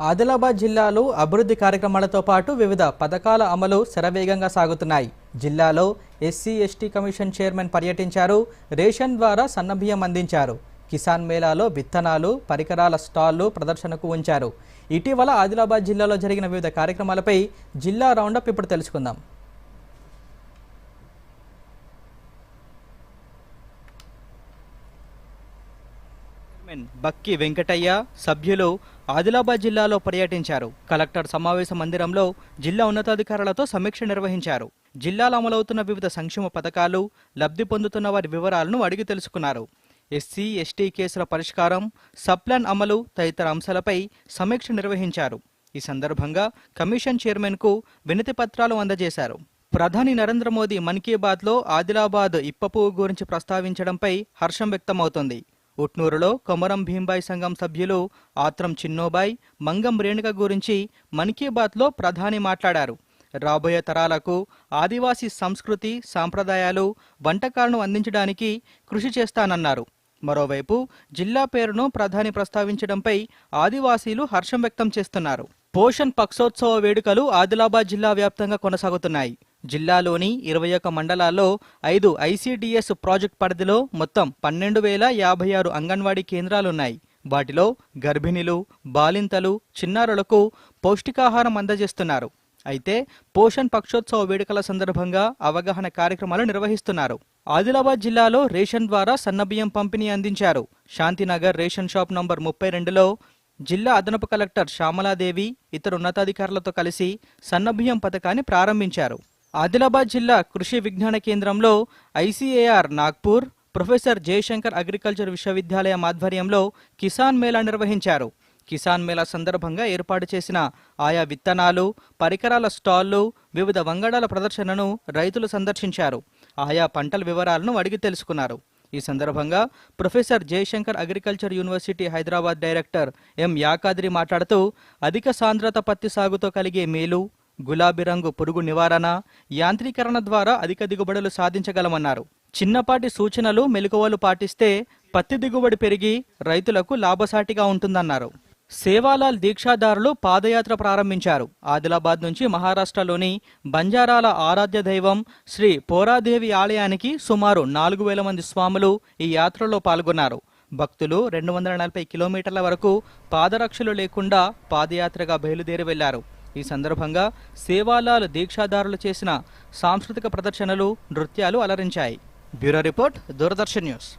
ఆదిలాబాద్ జిల్లాలో అభివృద్ధి కార్యక్రమాలతో పాటు వివిధ పథకాల అమలు శరవేగంగా సాగుతున్నాయి. జిల్లాలో ఎస్సీ ఎస్టీ కమిషన్ చైర్మన్ పర్యటించారు. రేషన్ ద్వారా సన్నబియ్యం అందించారు. కిసాన్ మేళాలో విత్తనాలు పరికరాల స్టాళ్ళు ప్రదర్శనకు ఉంచారు. ఇటీవల ఆదిలాబాద్ జిల్లాలో జరిగిన వివిధ కార్యక్రమాలపై జిల్లా రౌండప్ ఇప్పుడు తెలుసుకుందాం. చైర్మన్ బక్కి వెంకటయ్య సభ్యులు ఆదిలాబాద్ జిల్లాలో పర్యటించారు. కలెక్టర్ సమావేశ మందిరంలో జిల్లా ఉన్నతాధికారులతో సమీక్ష నిర్వహించారు. జిల్లాలో అమలవుతున్న వివిధ సంక్షేమ పథకాలు లబ్ధి పొందుతున్న వారి వివరాలను అడిగి తెలుసుకున్నారు. ఎస్సీ ఎస్టీ కేసుల పరిష్కారం సప్లాన్ అమలు తదితర అంశాలపై సమీక్ష నిర్వహించారు. ఈ సందర్భంగా కమిషన్ చైర్మన్కు వినతి పత్రాలు అందజేశారు. ప్రధాని నరేంద్ర మోదీ మన్ కీ బాత్లో ఆదిలాబాద్ ఇప్పపువ్వు గురించి ప్రస్తావించడంపై హర్షం వ్యక్తమవుతోంది. ఉట్నూరులో కొమరం భీంబాయ్ సంఘం సభ్యులు ఆత్రం చిన్నోబాయ్ మంగం రేణుక గురించి మన్ కీ బాత్లో ప్రధాని మాట్లాడారు. రాబోయే తరాలకు ఆదివాసీ సంస్కృతి సాంప్రదాయాలు వంటకాలను అందించడానికి కృషి చేస్తానన్నారు. మరోవైపు జిల్లా పేరును ప్రధాని ప్రస్తావించడంపై ఆదివాసీలు హర్షం వ్యక్తం చేస్తున్నారు. పోషణ్ పక్షోత్సవ వేడుకలు ఆదిలాబాద్ జిల్లా వ్యాప్తంగా కొనసాగుతున్నాయి. జిల్లాలోని ఇరవై ఒక్క మండలాల్లో ఐదు ఐసీడీఎస్ ప్రాజెక్ట్ పరిధిలో మొత్తం పన్నెండు వేల యాభై ఆరు అంగన్వాడీ కేంద్రాలున్నాయి. వాటిలో గర్భిణీలు బాలింతలు చిన్నారులకు పౌష్టికాహారం అందజేస్తున్నారు. అయితే పోషణ్ పక్షోత్సవ వేడుకల సందర్భంగా అవగాహన కార్యక్రమాలు నిర్వహిస్తున్నారు. ఆదిలాబాద్ జిల్లాలో రేషన్ ద్వారా సన్నబియ్యం పంపిణీ అందించారు. శాంతినగర్ రేషన్ షాప్ నంబర్ ముప్పై రెండులో జిల్లా అదనపు కలెక్టర్ శ్యామలాదేవి ఇతర ఉన్నతాధికారులతో కలిసి సన్నబియ్యం పథకాన్ని ప్రారంభించారు. ఆదిలాబాద్ జిల్లా కృషి విజ్ఞాన కేంద్రంలో ICAR Nagpur professor Jayashankar agriculture విశ్వవిద్యాలయం ఆధ్వర్యంలో కిసాన్ మేళా నిర్వహించారు. కిసాన్ మేళా సందర్భంగా ఏర్పాటు చేసిన ఆయా విత్తనాలు పరికరాల స్టాళ్ళు వివిధ వంగడాల ప్రదర్శనను రైతులు సందర్శించారు. ఆయా పంటల వివరాలను అడిగి తెలుసుకున్నారు. ఈ సందర్భంగా professor Jayashankar agriculture university Hyderabad director M Yakadri మాట్లాడుతూ అధిక సాంద్రత పత్తి సాగుతో కలిగే మేలు గులాబీ రంగు పురుగు నివారణ యాంత్రీకరణ ద్వారా అధిక దిగుబడులు సాధించగలమన్నారు. చిన్నపాటి సూచనలు మెలకువలు పాటిస్తే పత్తి దిగుబడి పెరిగి రైతులకు లాభసాటిగా ఉంటుందన్నారు. సేవాలాల్ దీక్షాదారులు పాదయాత్ర ప్రారంభించారు. ఆదిలాబాద్ నుంచి మహారాష్ట్రలోని బంజారాల ఆరాధ్య దైవం శ్రీ పోరాదేవి ఆలయానికి సుమారు నాలుగు వేల మంది స్వాములు ఈ యాత్రలో పాల్గొన్నారు. భక్తులు రెండు వందల నలభై కిలోమీటర్ల వరకు పాదరక్షలు లేకుండా పాదయాత్రగా బయలుదేరి వెళ్ళారు. ఈ సందర్భంగా సేవాలాల్ దీక్షాదారులు చేసిన సాంస్కృతిక ప్రదర్శనలు నృత్యాలు అలరించాయి. Bureau report Doordarshan news.